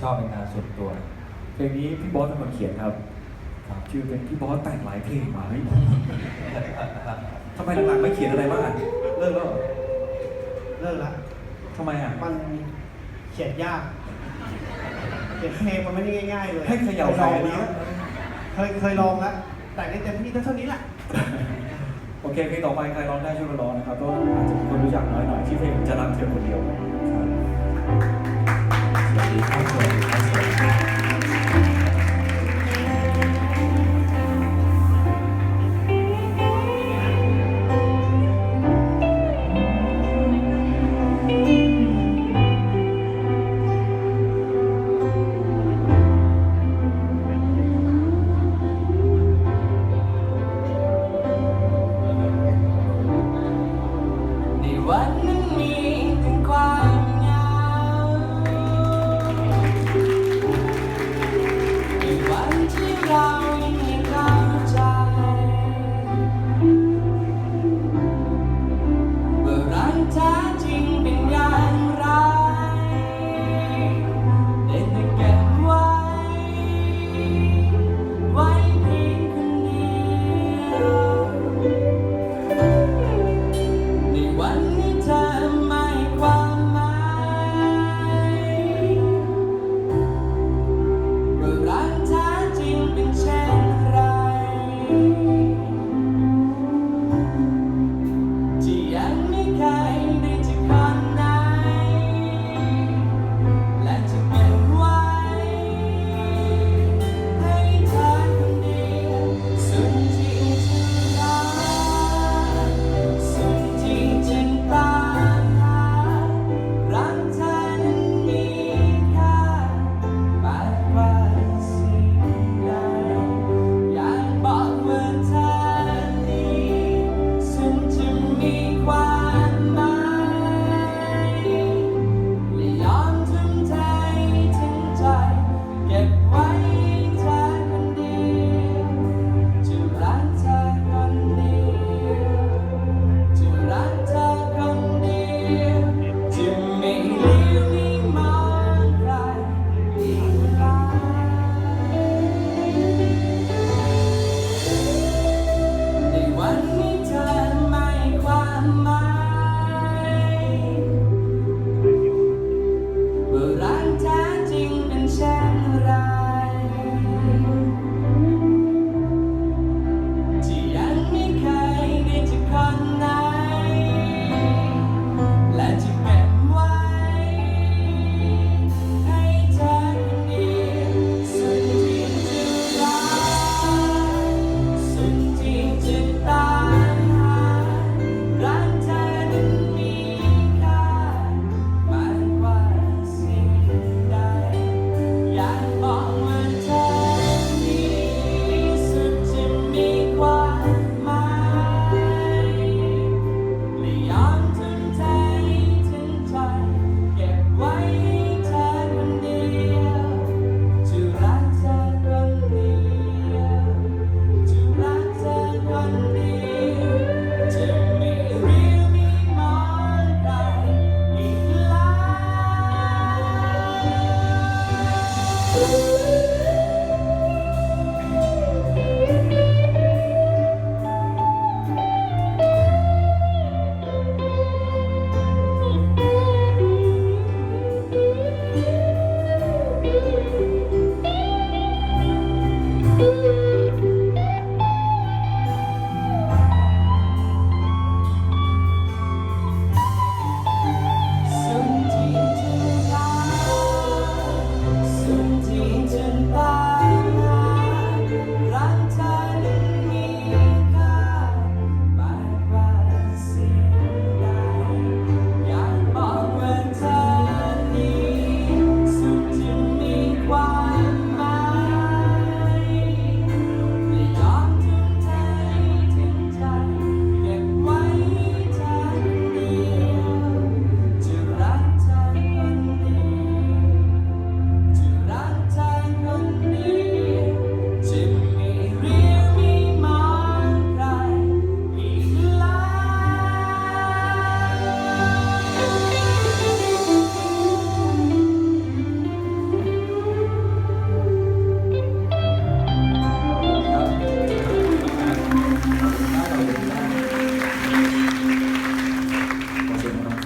ชอบเป็นงานส่วนตัว เพลงนี้พี่บอสเป็นคนเขียนครับครับชื่อเป็นพี่บอสแต่งหลายเพลงมาเฮ้ยทำไมหลังๆไม่เขียนอะไรบ้างอะเลิกแล้วเหรอเลิกละทำไมอะ มันเขียนยากเขียนเพลงมันไม่ได้ง่ายๆเลยให้เขย่าเคใครยลองอันนี้แล้วเคยเคยลองแล้วแต่ได้เต็มที่เท่านี้แหละ โอเคเพลงต่อไปใครร้องได้ช่วยมาร้องนะครับก็อาจจะมีคนรู้จักน้อยหน่อยที่เพลงจะรักเธอคนเดียวครับสวัสดีครับ